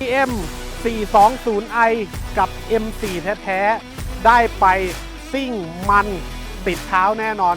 m 420i กับ M4 แท้ ๆ ได้ไปซิ่งมันติดเท้าแน่นอน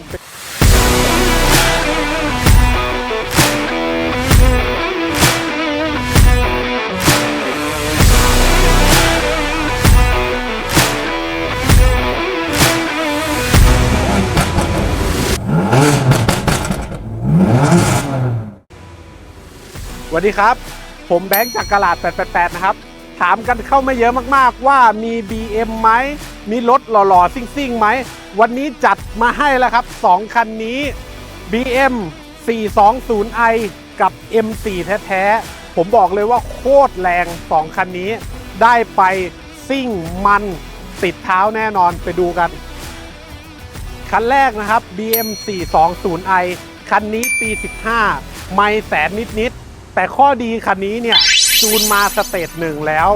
สวัสดีครับ ผมแบงค์จากกลาด 888 นะครับ ถามกันเข้ามาเยอะมากๆว่ามี BM ไหม มีรถหล่อๆ ซิ่งๆไหม วันนี้จัดมาให้แล้วครับ 2 คันนี้ BM 420i กับ M4 แท้ๆ ผมบอกเลยว่าโคตรแรง 2 คันนี้ ได้ไปซิ่งมันติดเท้าแน่นอนไปดูกัน คันแรกนะครับ BM 420i คันนี้ปี 15 ไม่แสนนิด แต่ข้อดีคันนี้เนี่ยจูนมาสเตจหนึ่งแล้ว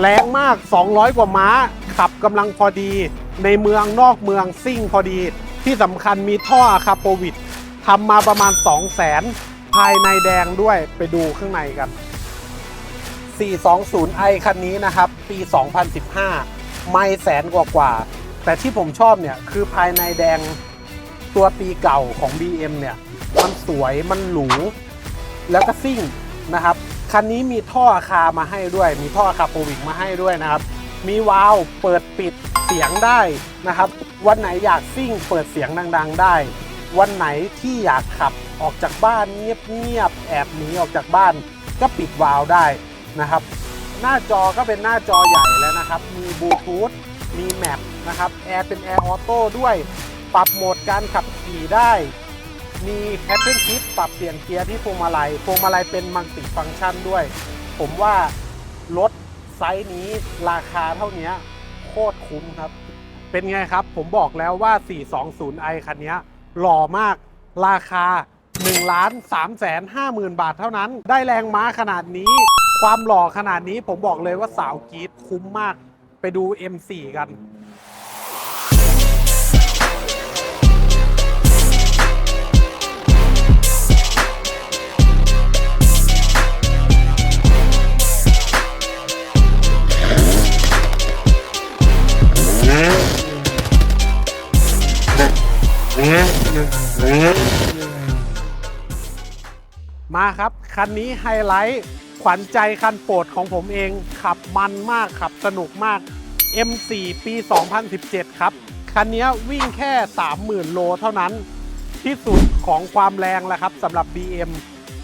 แรงมาก 200 กว่าม้า ขับกำลังพอดี ในเมืองนอกเมืองซิ่งพอดี ที่สำคัญมีท่ออะคาโปวิดทำมาประมาณ 2 0 0 0 0 0 ภายในแดงด้วยไปดูข้างในกัน 420i คันนี้นะครับ ปี 2015 ไม่แสนกว่ากว่า แต่ที่ผมชอบเนี่ยคือภายในแดงตัวปีเก่าของ BM เนี่ย มันสวยมันหรู แล้วก็ซิ่งนะครับคันนี้มีท่ออาคามาให้ด้วย มีท่ออาคาโปวิกมาให้ด้วยนะครับ มีวาล์วเปิดปิดเสียงได้นะครับ วันไหนอยากซิ่งเปิดเสียงดัง ๆ ได้ วันไหนที่อยากขับออกจากบ้านเงียบๆแอบหนีออกจากบ้าน ก็ปิดวาล์วได้นะครับ หน้าจอก็เป็นหน้าจอใหญ่แล้วนะครับ มีบลูทูธมีแมปนะครับแอร์เป็นแอร์ออโต้ด้วย ปรับโหมดการขับขี่ได้ มีแพทเทิร์นชิปปรับเปลี่ยนเกียร์ที่พวงมาลัย พวงมาลัยเป็นมัลติฟังก์ชันด้วย ผมว่ารถไซส์นี้ราคาเท่านี้โคตรคุ้มครับ เป็นไงครับ ผมบอกแล้วว่า 420i คันนี้หล่อมากราคา1ล้าน3แสน5หมื่นบาทเท่านั้น ได้แรงม้าขนาดนี้ ความหล่อขนาดนี้ผมบอกเลยว่าสาวกีดคุ้มมาก ไปดู M4 กัน มาครับ คันนี้ไฮไลท์ขวัญใจคันโปรดของผมเอง ขับมันมาก ขับสนุกมาก M4 ปี 2017 ครับ คันนี้วิ่งแค่ 30,000 โลเท่านั้น ที่สุดของความแรงแล้วครับสำหรับ BM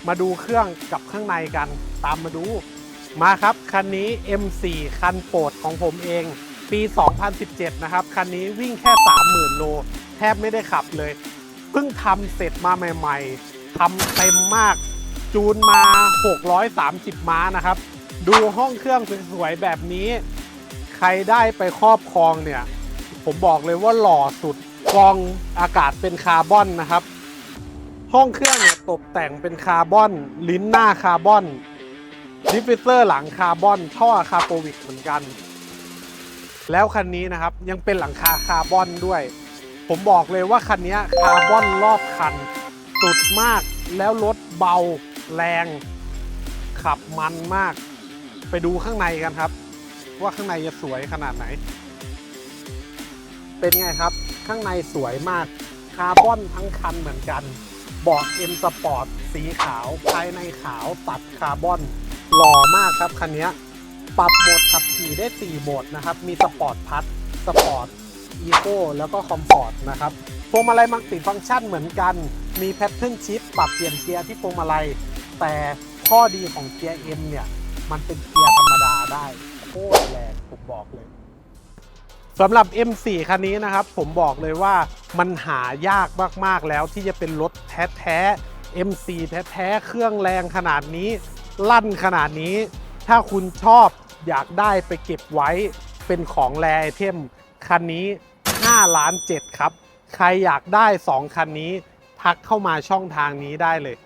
มาดูเครื่องกับข้างในกัน ตามมาดู มาครับ คันนี้ M4 คันโปรดของผมเอง ปี 2017 นะครับ คันนี้วิ่งแค่ 30,000 โล แทบไม่ได้ขับเลย เพิ่งทำเสร็จมาใหม่ๆทำเต็มมาก จูนมา 630 ม้านะครับ ดูห้องเครื่องสวยๆแบบนี้ ใครได้ไปครอบครองเนี่ย ผมบอกเลยว่าหล่อสุดกองอากาศเป็นคาร์บอนนะครับ ห้องเครื่องเนี่ยตกแต่งเป็นคาร์บอน ลิ้นหน้าคาร์บอนดิฟฟิเซอร์หลังคาร์บอนท่อคาร์โปวิกเหมือนกัน แล้วคันนี้นะครับยังเป็นหลังคาคาร์บอนด้วย ผมบอกเลยว่าคันนี้คาร์บอนรอบคัน สุดมากแล้วรถเบาแรง ขับมันมาก ไปดูข้างในกันครับ ว่าข้างในจะสวยขนาดไหน เป็นไงครับข้างในสวยมากคาร์บอนทั้งคันเหมือนกันเบาะเอ็มสปอร์ตสีขาว ภายในขาวตัดคาร์บอนหล่อมากครับคันนี้ปรับโหมดขับขี่ได้ 4 โหมดนะครับ มีสปอร์ตพัทสปอร์ต อีโคแล้วก็คอมฟอร์ตนะครับพวงมาลัยมัลติฟังก์ชันเหมือนกัน มีแพทเทิร์นชิปปรับเปลี่ยนเกียร์ที่พวงมาลัย แต่ข้อดีของเกียร์ M เนี่ย มันเป็นเกียร์ธรรมดาได้โคตรแรงผมบอกเลยสำหรับ M4 คันนี้นะครับ ผมบอกเลยว่ามันหายากมาก ๆ แล้วที่จะเป็นรถแท้ๆ M4 แท้ๆ เครื่องแรงขนาดนี้ ลั่นขนาดนี้ ถ้าคุณชอบอยากได้ไปเก็บไว้เป็นของแรไอเทม คันนี้5ล้าน7ครับ ใครอยากได้ 2 คันนี้ ทักเข้ามาช่องทางนี้ได้เลย